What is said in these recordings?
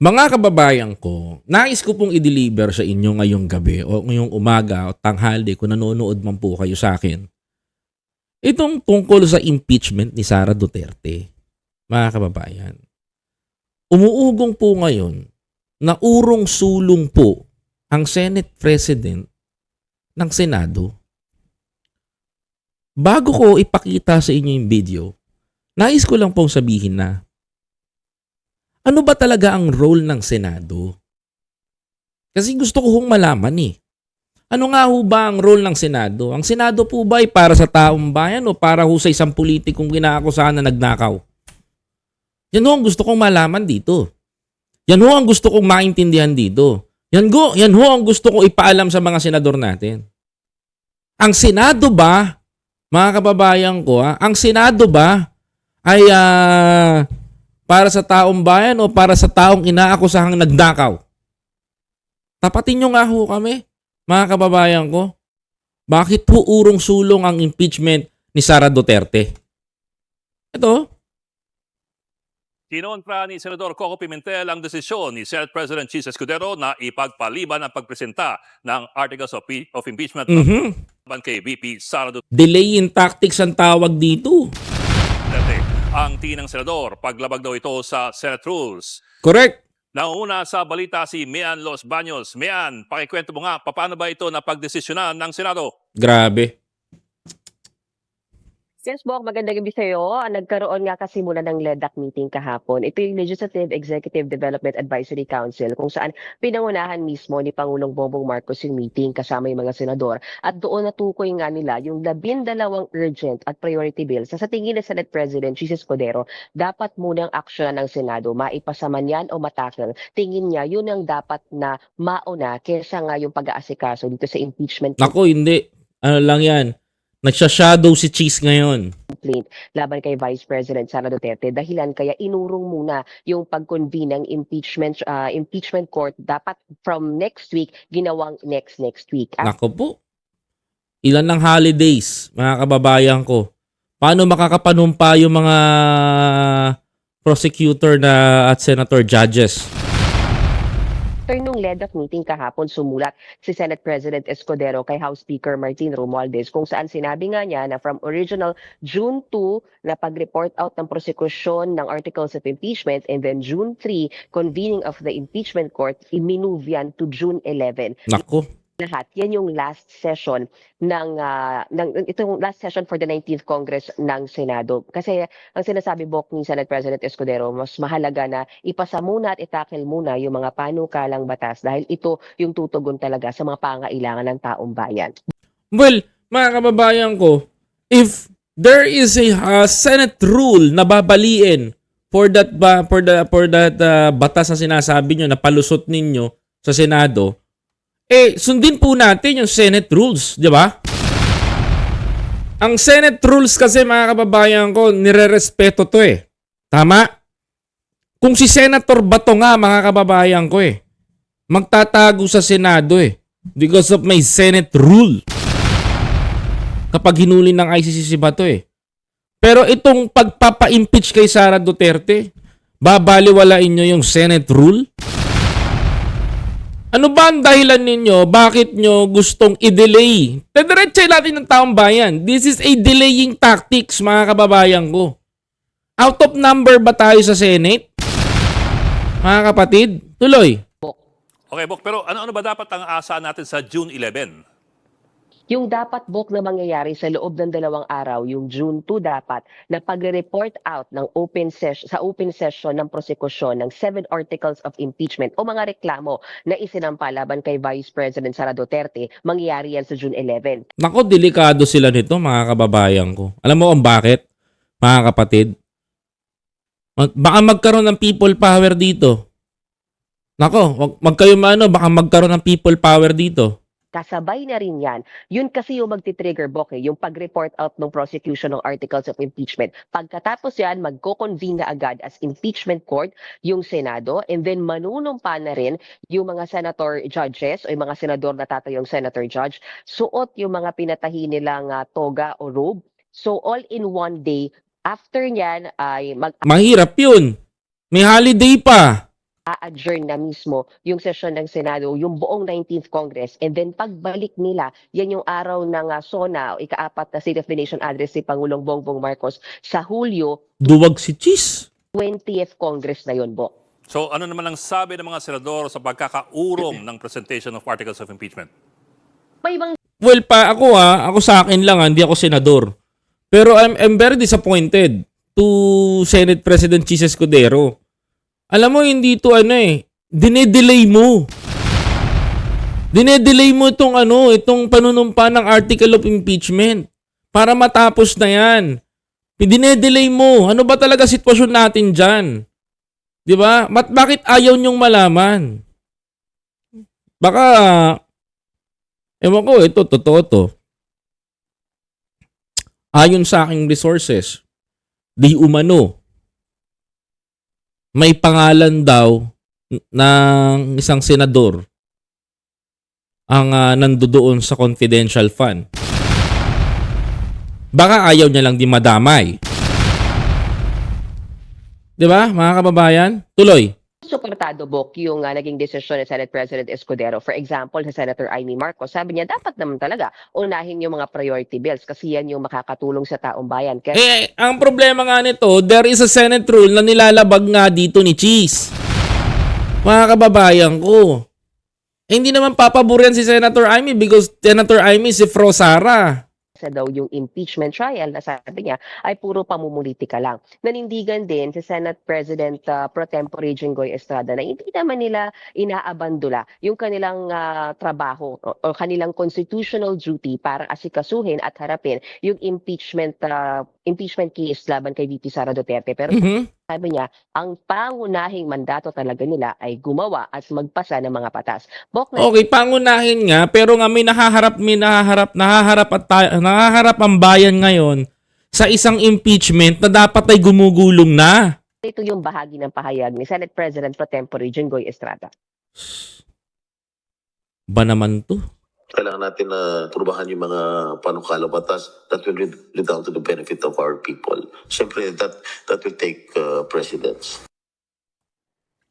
Mga kababayan ko, nais ko pong i-deliver sa inyo ngayong gabi o ngayong umaga o tanghali kung nanonood man po kayo sa akin. Itong tungkol sa impeachment ni Sara Duterte. Mga kababayan. Umuugong po ngayon na urong sulong po ang Senate President ng Senado. Bago ko ipakita sa inyo yung video, nais ko lang pong sabihin na ano ba talaga ang role ng Senado? Kasi gusto ko hong malaman eh. Ano nga ho ba ang role ng Senado? Ang Senado po ba ay para sa taong bayan o para ho sa isang politikong kinaakusahan na nagnakaw? Yan ho ang gusto kong malaman dito. Yan ho ang gusto kong maintindihan dito. Yan, go, yan ho ang gusto kong ipaalam sa mga senador natin. Ang Senado ba, mga kababayan ko, ha, ang Senado ba ay ah, para sa taong bayan o para sa taong inaakusahang nagnakaw? Tapatin nyo nga ho kami, mga kababayan ko. Bakit po urong sulong ang impeachment ni Sara Duterte? Ito, Kinontra ni Senador Coco Pimentel ang desisyon ni Senate President Chis Escudero na ipagpaliban ang pagpresenta ng Articles of, of Impeachment mhm, laban kay VP Sara delay in tactics ang tawag dito. Ang tinang senador, paglabag daw ito sa Senate rules. Correct. Nauna sa balita si Mian Los Baños. Mian, pakikwento mo nga, paano ba ito na pagdesisyonan ng Senado? Grabe. Yes, Bok, magandang gabi sa'yo. Nagkaroon nga kasi mula ng LEDAC meeting kahapon. Ito yung Legislative Executive Development Advisory Council kung saan pinangunahan mismo ni Pangulong Bongbong Marcos yung meeting kasama yung mga senador. At doon natukoy nga nila yung labindalawang urgent at priority bills na sa tingin ng Senate President Jesus Codero, dapat munang aksyonan ng Senado. Maipasa man yan o matakil. Tingin niya yun ang dapat na mauna kesa nga yung pag-aasikaso dito sa impeachment Nako, hindi. Ano lang yan. Nagsha-shadow si Cheese ngayon. complaint laban kay Vice President Sara Duterte dahilan kaya inurong muna yung pag-convene ng impeachment ah, impeachment court dapat from next week ginawang next next week. At Nako po. Ilan ng holidays, mga kababayan ko. Paano makakapanumpa yung mga prosecutor na at senator judges? After nung LEDAC meeting kahapon sumulat si Senate President Escudero kay House Speaker Martin Romualdez kung saan sinabi nga niya na from original June 2 na pag-report out ng prosecution ng articles of impeachment and then June 3 convening of the impeachment court i-move yan to June 11 Nako. Lahat. Yan yung last session ng, ah, ng itong last session for the 19th Congress ng Senado. Kasi ang sinasabi Bok ni Senate President Escudero, mas mahalaga na ipasa muna at itakil muna yung mga panukalang batas dahil ito yung tutugon talaga sa mga pangailangan ng taong bayan. Well, mga kababayan ko, if there is a uh, Senate rule na babaliin for that ba for the for that uh, batas na sinasabi nyo na palusot ninyo sa Senado, eh sundin po natin yung Senate rules, di ba? Ang Senate rules kasi mga kababayan ko, nire-respeto to eh. Tama? Kung si Senator Bato nga mga kababayan ko eh, magtatago sa Senado eh because of my Senate rule kapag hinuli ng ICC si Bato eh. Pero itong pagpapa-impeach kay Sara Duterte, babaliwalain nyo yung Senate rule? Ano ba ang dahilan ninyo? Bakit nyo gustong i-delay? Tadiretsa natin ng taong bayan. This is a delaying tactics, mga kababayan ko. Out of number ba tayo sa Senate? Mga kapatid, tuloy. Okay, Bok, pero ano-ano ba dapat ang asa natin sa June 11? Yung dapat Bok na mangyayari sa loob ng dalawang araw, yung June 2 dapat, na pagre-report out ng open session, sa open session ng prosekusyon ng seven articles of impeachment o mga reklamo na isinampa laban kay Vice President Sara Duterte, mangyayari yan sa June 11. Nako, delikado sila nito, mga kababayan ko. Alam mo kung bakit, mga kapatid? Mag- Baka magkaroon ng people power dito. Nako, wag, wag kayo maano, baka magkaroon ng people power dito. Kasabay na rin yan. Yun kasi yung magti-trigger eh, yung pag-report out ng prosecution ng articles of impeachment. Pagkatapos yan, magko-convene na agad as impeachment court yung Senado and then manunumpa na rin yung mga senator judges o yung mga senador na tatayong senator judge, suot yung mga pinatahi nilang ah, toga o robe. So all in one day, after niyan ay mag Mahirap yun. May holiday pa. A-adjourn na mismo yung session ng Senado, yung buong 19th Congress. And then pagbalik nila, yan yung araw ng ah, SONA, o ikaapat na State of the Nation address ni Pangulong Bongbong Marcos sa Hulyo, Duwag si Cheese. 20th Congress na yun, Bo. So ano naman ang sabi ng mga senador sa pagkakaurong ng presentation of articles of impeachment? May ibang Well, pa ako ha, ako sa akin lang ha, hindi ako senador. Pero I'm, I'm very disappointed to Senate President Chis Escudero. Alam mo, hindi to ano eh, dinedelay mo. Dinedelay mo itong ano, itong panunumpa ng article of impeachment para matapos na yan. Dinedelay mo. Ano ba talaga sitwasyon natin dyan? Di ba? Mat bakit ayaw niyong malaman? Baka Ewan ko, ito, totoo to. Ayon sa aking resources, di umano, may pangalan daw ng isang senador ang uh, nandoon sa confidential fund. Baka ayaw niya lang di madamay. 'Di ba, mga kababayan? Tuloy. Suportado Bok yung ah, naging desisyon ni Senate President Escudero. For example, si Senator Amy Marcos, sabi niya dapat naman talaga unahin yung mga priority bills kasi yan yung makakatulong sa taong bayan. Kaya Eh, ang problema nga nito, there is a Senate rule na nilalabag nga dito ni Cheese. Mga kababayan ko. Eh, hindi naman papaboran si Senator Amy because Senator Amy si Fro Sara. Sa daw yung impeachment trial na sabi niya ay puro pamumulitika lang. Nanindigan din si Senate President ah, Pro Tempore Jinggoy Estrada na hindi naman nila inaabandula yung kanilang ah, trabaho o, o kanilang constitutional duty para asikasuhin at harapin yung impeachment ah, impeachment case laban kay VP Sara Duterte. Pero Mhm. Sabi niya, ang pangunahing mandato talaga nila ay gumawa at magpasa ng mga patas. Bok na Okay, pangunahin nga, pero nga may nahaharap, may nahaharap, nahaharap, at tayo, nahaharap ang bayan ngayon sa isang impeachment na dapat ay gumugulong na. ito yung bahagi ng pahayag ni Senate President Pro Tempore Jinggoy Estrada. Ba naman to? Kailangan natin na turbahan yung mga panukala batas that will redound to the benefit of our people. Siyempre, that, that will take uh, precedence.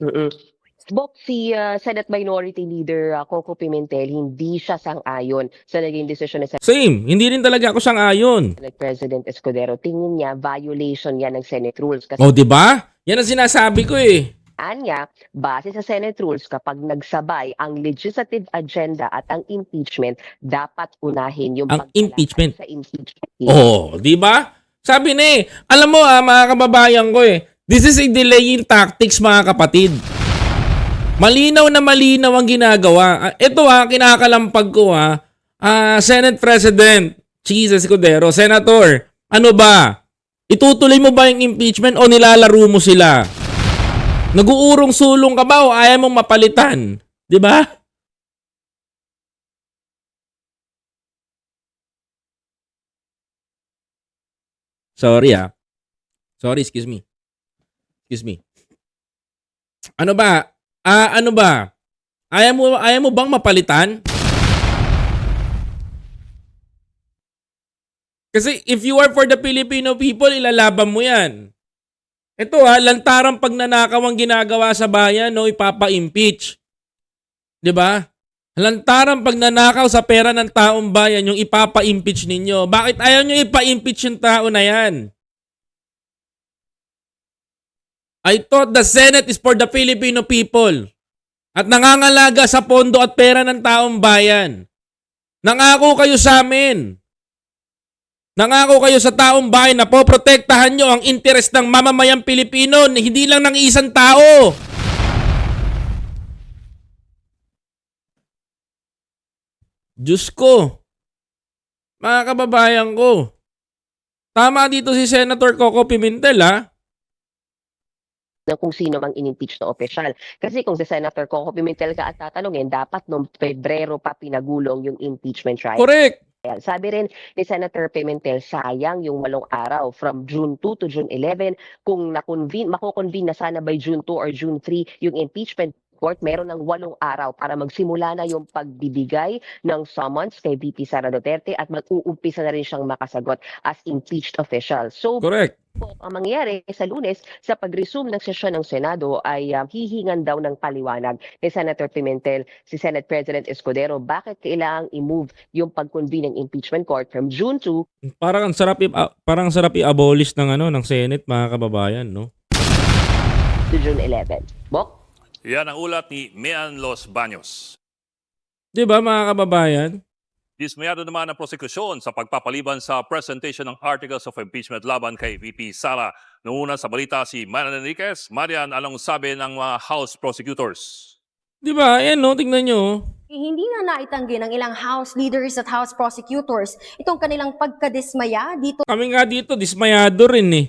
mm Bok, si uh, Senate Minority Leader uh, Coco Pimentel, hindi siya sang-ayon sa naging desisyon ni Same, hindi rin talaga ako sang ayon. Senate President Escudero. Tingin niya, violation yan ng Senate rules. Kasi O, di ba? Yan ang sinasabi ko eh. Niya, base sa Senate rules, kapag nagsabay ang legislative agenda at ang impeachment, dapat unahin yung Ang impeachment. sa impeachment. Oh, di ba? Sabi ni, eh, alam mo ah, mga kababayan ko eh, this is a delaying tactics mga kapatid. Malinaw na malinaw ang ginagawa. Ah, Ito ha, kinakalampag ko ha. Ah, Senate President, Jesus Escudero, Senator, ano ba? Itutuloy mo ba yung impeachment o nilalaro mo sila? Naguurong sulong ka ba o ayaw mong mapalitan? Di ba? Sorry ah. Sorry, excuse me. Excuse me. Ano ba? Ah, ano ba? Ayaw mo, ayaw mo bang mapalitan? Kasi if you are for the Filipino people, ilalaban mo yan. Ito ha, lantarang pagnanakaw ang ginagawa sa bayan, no, ipapa-impeach. 'Di ba? Lantarang pagnanakaw sa pera ng taong bayan, yung ipapa-impeach ninyo. Bakit ayaw nyo ipa-impeach yung tao na yan? I thought the Senate is for the Filipino people. At nangangalaga sa pondo at pera ng taong bayan. Nangako kayo sa amin. Nangako kayo sa taong bayan na poprotektahan nyo ang interes ng mamamayang Pilipino, hindi lang ng isang tao. Diyos ko. Mga kababayan ko. Tama dito si Senator Coco Pimentel ha. ng kung sino mang in-impeach na opisyal. Kasi kung si Senator Coco Pimentel ka at tatanungin, dapat noong Pebrero pa pinagulong yung impeachment trial. Correct. Sabi rin ni Senator Pimentel, sayang yung walong araw from June 2 to June 11. Kung na-convene, mako-convene na sana by June 2 or June 3 yung impeachment court, meron ng walong araw para magsimula na yung pagbibigay ng summons kay VP Sara Duterte at mag-uumpisa na rin siyang makasagot as impeached official. So, Correct. Po ang mangyayari sa lunes sa pag-resume ng sesyon ng Senado ay um, hihingan daw ng paliwanag ni Senator Pimentel si Senate President Escudero bakit kailangang i-move yung pag-convene ng impeachment court from June 2 Parang ang sarap i- ah, parang ang sarap i-abolish ng ano ng Senate mga kababayan, no? to June 11. Bok? Yan ang ulat ni Mian Los Baños. 'Di ba mga kababayan? Dismayado naman ang prosekusyon sa pagpapaliban sa presentation ng articles of impeachment laban kay VP Sara. Noong una sa balita si Marian Enriquez, Marian, anong sabi ng mga House prosecutors? 'Di ba? Ayan no, tingnan nyo. Eh, Hindi na naitanggi ng ilang House leaders at House prosecutors itong kanilang pagkadismaya dito Kami nga dito dismayado rin eh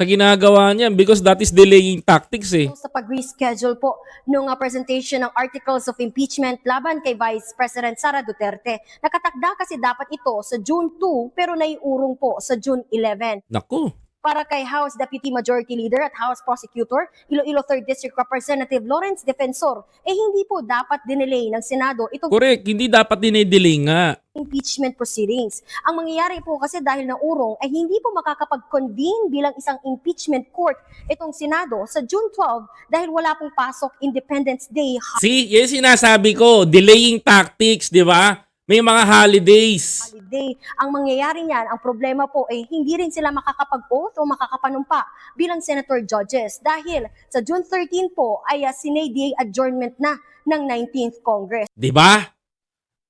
sa ginagawa niya because that is delaying tactics eh. sa pag-reschedule po ng uh, presentation ng articles of impeachment laban kay Vice President Sara Duterte. Nakatakda kasi dapat ito sa June 2 pero naiurong po sa June 11. Nako. Para kay House Deputy Majority Leader at House Prosecutor, Iloilo 3rd District Representative Lawrence Defensor, eh hindi po dapat dinelay ng Senado itong Correct, hindi dapat dinay-delay nga. Impeachment proceedings. Ang mangyayari po kasi dahil naurong ay hindi po makakapag-convene bilang isang impeachment court itong Senado sa June 12 dahil wala pong pasok Independence Day See, yan sinasabi ko, delaying tactics, 'di ba? May mga holidays. holiday. Ang mangyayari niyan, ang problema po ay hindi rin sila makakapag-oath o makakapanumpa bilang senator judges dahil sa June 13 po ay uh, sinay adjournment na ng 19th Congress. 'Di ba?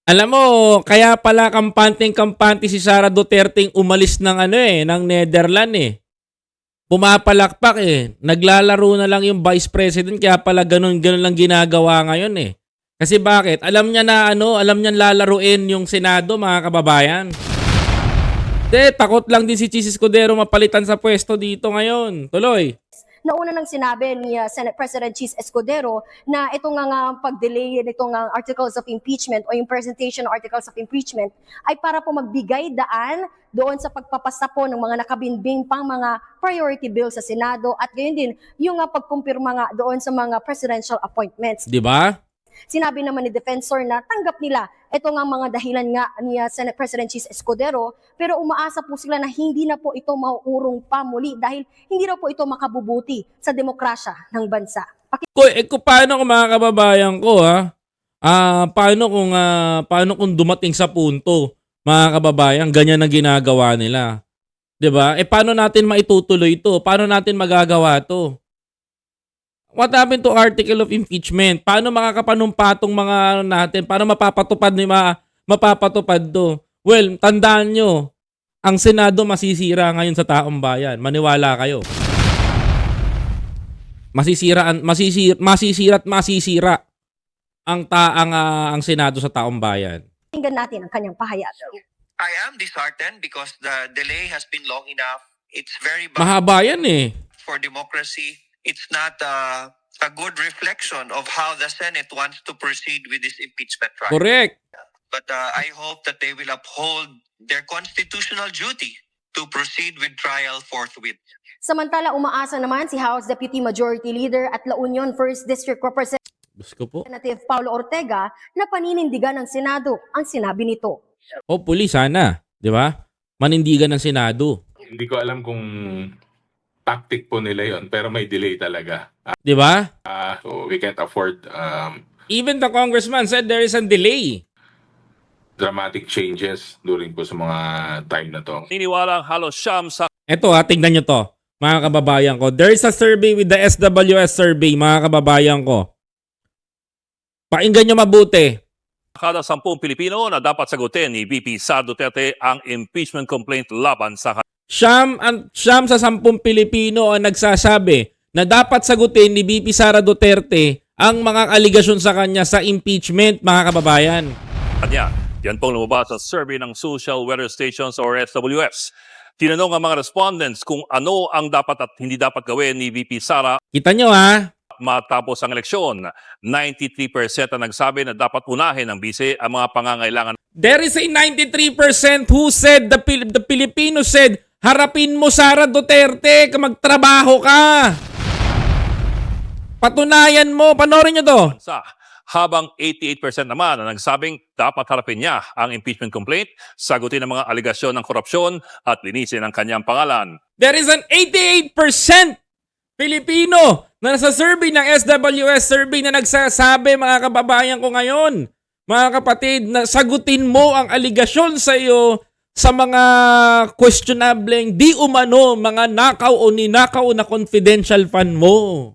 Alam mo, kaya pala kampanteng-kampante si Sara Duterte umalis ng ano eh, ng Netherlands eh. Pumapalakpak eh. Naglalaro na lang yung vice president kaya pala ganun-ganun lang ginagawa ngayon eh. Kasi bakit? Alam niya na ano, alam niya lalaruin yung Senado mga kababayan. De, takot lang din si Chis Escudero mapalitan sa pwesto dito ngayon. Tuloy. Nauna nang sinabi ni uh, Senate President Cheese Escudero na ito nga nga pag-delay nitong uh, articles of impeachment o yung presentation ng articles of impeachment ay para po magbigay daan doon sa pagpapasa po ng mga nakabinbing pang mga priority bill sa Senado at gayon din yung uh, pagkumpirma nga doon sa mga presidential appointments. 'Di ba? Sinabi naman ni Defensor na tanggap nila ito nga mga dahilan nga ni uh, Senate President Cheese Escudero pero umaasa po sila na hindi na po ito mauurong pa muli dahil hindi na po ito makabubuti sa demokrasya ng bansa. Ko, eh, kung paano kung mga kababayan ko ha? Ah, paano kung ah, paano kung dumating sa punto, mga kababayan, ganyan ang ginagawa nila. 'Di ba? Eh paano natin maitutuloy ito? Paano natin magagawa 'to? What happened to article of impeachment? Paano makakapanumpa tong mga ano natin? Paano mapapatupad ni ma mapapatupad 'to? Well, tandaan nyo, ang Senado masisira ngayon sa taong bayan. Maniwala kayo masisira masisira masisira at masisira ang ta ang, ah, ang Senado sa taong bayan. Tingnan natin ang kanyang pahayag. I am disheartened because the delay has been long enough. It's very bad Mahaba yan eh. for democracy. It's not uh, a good reflection of how the Senate wants to proceed with this impeachment trial. Correct. But uh, I hope that they will uphold their constitutional duty to proceed with trial forthwith. Samantala, umaasa naman si House Deputy Majority Leader at La Union 1st District Representative. Paulo Ortega na paninindigan ng Senado ang sinabi nito. Hopefully sana, 'di ba? Manindigan ng Senado, Hindi ko alam kung tactic po nila yon pero may delay talaga. 'di ba? Ah, so we can't afford um, Even the congressman said there is a delay. dramatic changes during po sa mga time na to. Niniwala ang halos siyam sa Eto ha, tingnan nyo to, mga kababayan ko. There is a survey with the SWS survey, mga kababayan ko. Pakinggan nyo mabuti. kada sampung Pilipino na dapat sagutin ni VP Sara Duterte ang impeachment complaint laban sa Siyam, ang, siyam sa sampung Pilipino ang nagsasabi na dapat sagutin ni BP Sara Duterte ang mga aligasyon sa kanya sa impeachment, mga kababayan. kanya. Yan pong lumabas sa survey ng Social Weather Stations or SWS. Tinanong ang mga respondents kung ano ang dapat at hindi dapat gawin ni VP Sara Kita nyo ha? matapos ang eleksyon. 93% ang nagsabi na dapat unahin ng bise ang mga pangangailangan There is a 93% who said, the, the Filipino said, harapin mo Sara Duterte, magtrabaho ka. Patunayan mo, panorin nyo to. sa habang 88% naman ang nagsabing dapat harapin niya ang impeachment complaint, sagutin ang mga aligasyon ng korupsyon at linisin ang kanyang pangalan. There is an 88% Pilipino na nasa survey ng SWS survey na nagsasabi mga kababayan ko ngayon, mga kapatid, na sagutin mo ang aligasyon sa iyo sa mga questionableng di umano mga nakaw o ninakaw na confidential fund mo.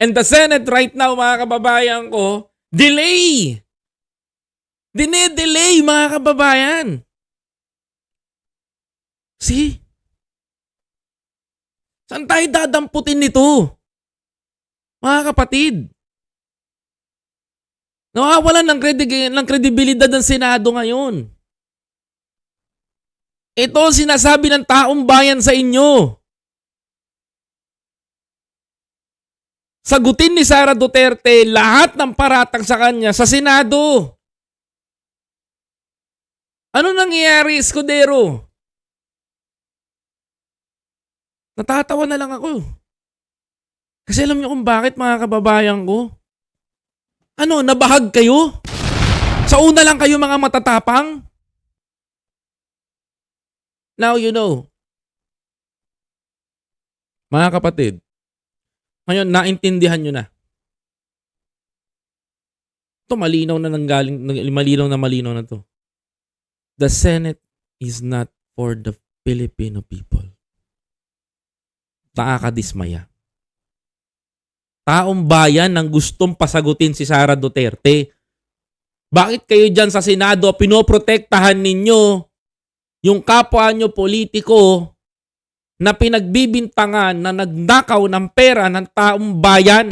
And the Senate right now, mga kababayan ko, delay! Dine-delay, mga kababayan! See? Saan tayo dadamputin nito? Mga kapatid. Nawawalan ng, credi- ng kredibilidad ng Senado ngayon. Ito ang sinasabi ng taong bayan sa inyo. Sagutin ni Sara Duterte lahat ng paratang sa kanya sa Senado. Ano nangyayari, Escudero? Natatawa na lang ako. Kasi alam niyo kung bakit mga kababayan ko? Ano, nabahag kayo? Sa una lang kayo mga matatapang? Now you know. Mga kapatid, ngayon naintindihan nyo na. Ito malinaw na nanggaling, malinaw na malinaw na to. The Senate is not for the Filipino people nakakadismaya. Taong bayan ang gustong pasagutin si Sara Duterte. Bakit kayo dyan sa Senado pinoprotektahan ninyo yung kapwa nyo politiko na pinagbibintangan na nagnakaw ng pera ng taong bayan?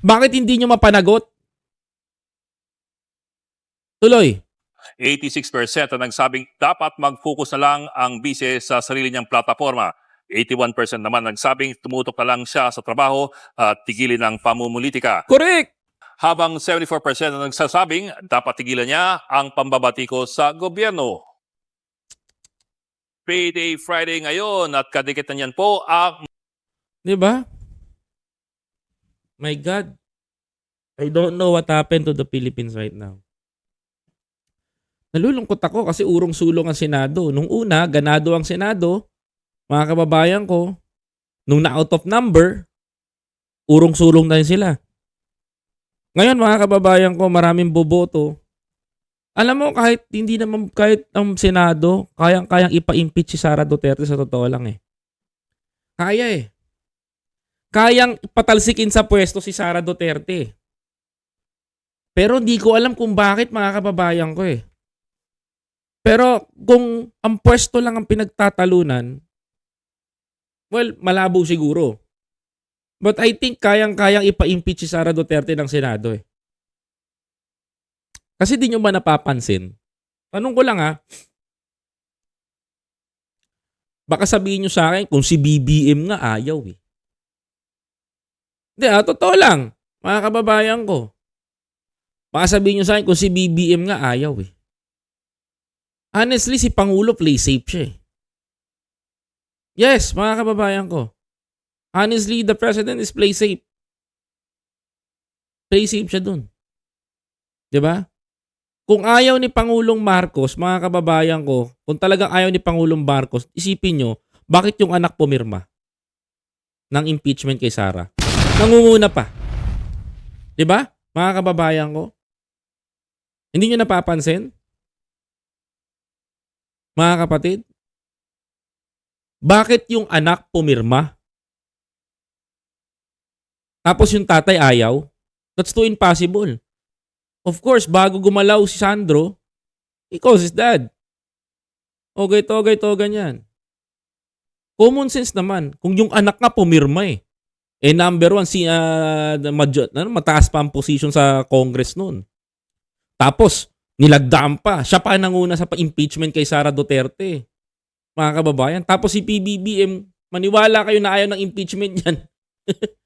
Bakit hindi nyo mapanagot? Tuloy. 86% ang nagsabing dapat mag-focus na lang ang bise sa sarili niyang plataforma. 81% naman nagsabing tumutok na lang siya sa trabaho at tigilin ang pamumulitika. Correct! Habang 74% ang nagsasabing dapat tigilan niya ang pambabatiko sa gobyerno. Payday Friday ngayon at kadikit na niyan po ang Di ba? My God. I don't know what happened to the Philippines right now. Nalulungkot ako kasi urong-sulong ang Senado. Nung una, ganado ang Senado. Mga kababayan ko, nung na-out of number, urong-sulong na sila. Ngayon, mga kababayan ko, maraming boboto. Alam mo, kahit hindi naman, kahit ang Senado, kayang-kayang ipa-impeach si Sara Duterte sa totoo lang eh. Kaya eh. Kayang patalsikin sa pwesto si Sara Duterte. Pero hindi ko alam kung bakit mga kababayan ko eh. Pero kung ang pwesto lang ang pinagtatalunan, well, malabo siguro. But I think kayang-kayang ipa-impeach si Sara Duterte ng Senado eh. Kasi di nyo ba napapansin? Tanong ko lang ha. Baka sabihin nyo sa akin kung si BBM nga ayaw eh. Hindi ah, totoo lang. Mga kababayan ko. Baka sabihin nyo sa akin kung si BBM nga ayaw eh. Honestly, si Pangulo play safe siya eh. Yes, mga kababayan ko. Honestly, the president is play safe. Play safe siya dun. ba? Kung ayaw ni Pangulong Marcos, mga kababayan ko, kung talagang ayaw ni Pangulong Marcos, isipin nyo, bakit yung anak pumirma ng impeachment kay Sara? Nangunguna pa. 'Di ba? Mga kababayan ko. Hindi nyo napapansin? Mga kapatid? Bakit yung anak pumirma? Tapos yung tatay ayaw? That's too impossible. Of course, bago gumalaw si Sandro, he calls his dad. Okay to, okay to, ganyan. Common sense naman. Kung yung anak nga pumirma eh. Eh number one, si, uh, major, ano, mataas pa ang position sa Congress noon. Tapos, nilagdaan pa. Siya pa nanguna sa pa-impeachment kay Sara Duterte. Mga kababayan. Tapos si PBBM, maniwala kayo na ayaw ng impeachment yan.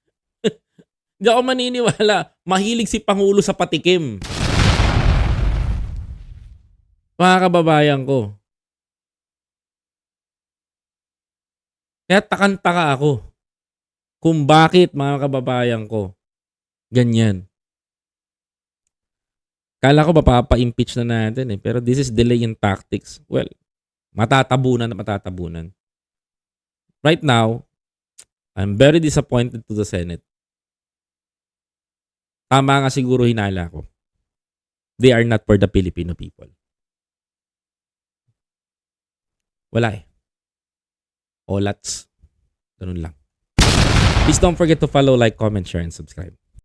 Hindi ako maniniwala. Mahilig si Pangulo sa patikim. Mga kababayan ko. Kaya takantaka ako. kung bakit mga kababayan ko ganyan. Kala ko mapapa-impeach na natin eh. Pero this is delay in tactics. Well, matatabunan at matatabunan. Right now, I'm very disappointed to the Senate. Tama nga siguro hinala ko. They are not for the Filipino people. Wala eh. Olats. Ganun lang. Please don't forget to follow, like, comment, share, and subscribe.